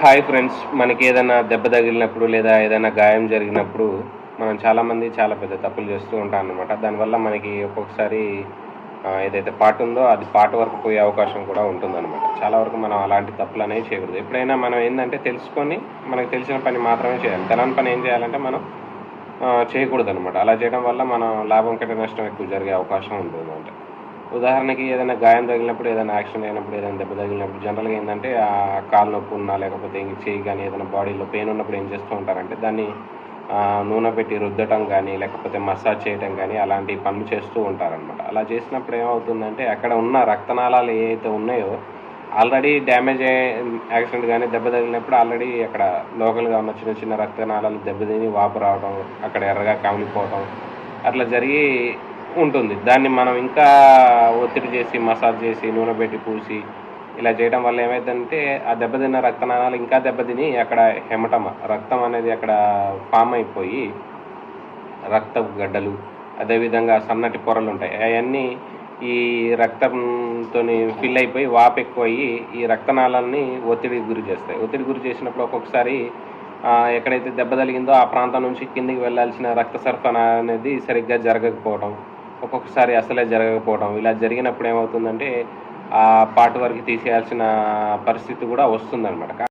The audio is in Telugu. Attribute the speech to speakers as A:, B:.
A: హాయ్ ఫ్రెండ్స్ మనకి ఏదైనా దెబ్బ తగిలినప్పుడు లేదా ఏదైనా గాయం జరిగినప్పుడు మనం చాలామంది చాలా పెద్ద తప్పులు చేస్తూ ఉంటాం అనమాట దానివల్ల మనకి ఒక్కొక్కసారి ఏదైతే పాట ఉందో అది పాట వరకు పోయే అవకాశం కూడా ఉంటుందన్నమాట. చాలా వరకు మనం అలాంటి తప్పులు అనేవి చేయకూడదు. ఎప్పుడైనా మనం ఏంటంటే తెలుసుకొని మనకు తెలిసిన పని మాత్రమే చేయాలి. తెలని పని ఏం చేయాలంటే మనం చేయకూడదు అనమాట అలా చేయడం వల్ల మనం లాభం కంటే నష్టం ఎక్కువ జరిగే అవకాశం ఉంటుంది అంటే ఉదాహరణకి ఏదైనా గాయం తగిలినప్పుడు ఏదైనా యాక్సిడెంట్ అయినప్పుడు ఏదైనా దెబ్బ తగిలినప్పుడు జనరల్గా ఏంటంటే ఆ కాలు నొప్పి ఉన్నా లేకపోతే ఇంక చేయి కానీ ఏదైనా బాడీలో పెయిన్ ఉన్నప్పుడు ఏం చేస్తూ ఉంటారంటే దాన్ని నూనె పెట్టి రుద్దటం కానీ లేకపోతే మసాజ్ చేయటం కానీ అలాంటి పనులు చేస్తూ ఉంటారనమాట అలా చేసినప్పుడు ఏమవుతుందంటే అక్కడ ఉన్న రక్తనాళాలు ఏవైతే ఉన్నాయో ఆల్రెడీ డ్యామేజ్ అయ్యే యాక్సిడెంట్ కానీ దెబ్బ తగిలినప్పుడు ఆల్రెడీ అక్కడ లోకల్గా ఉన్న చిన్న చిన్న రక్తనాళాలు దెబ్బతిని వాపు రావడం అక్కడ ఎర్రగా కమిలిపోవడం అట్లా జరిగి ఉంటుంది. దాన్ని మనం ఇంకా ఒత్తిడి చేసి మసాజ్ చేసి నూనె పెట్టి పూసి ఇలా చేయడం వల్ల ఏమైందంటే ఆ దెబ్బతిన్న రక్తనాళాలు ఇంకా దెబ్బతిని అక్కడ హెమటమ రక్తం అనేది అక్కడ ఫామ్ అయిపోయి రక్తపు గడ్డలు అదేవిధంగా సన్నటి పొరలు ఉంటాయి. అవన్నీ ఈ రక్తంతో ఫిల్ అయిపోయి వాపు ఎక్కువయ్యి ఈ రక్తనాళాలని ఒత్తిడికి గురి చేస్తాయి. ఒత్తిడి గురి చేసినప్పుడు ఒక్కొక్కసారి ఎక్కడైతే దెబ్బ తగిలిందో ఆ ప్రాంతం నుంచి కిందికి వెళ్ళాల్సిన రక్త సరఫరా అనేది సరిగ్గా జరగకపోవడం ఒక్కొక్కసారి అసలే జరగకపోవడం. ఇలా జరిగినప్పుడు ఏమవుతుందంటే ఆ పార్ట్ వరకు తీసేయాల్సిన పరిస్థితి కూడా వస్తుందన్నమాట.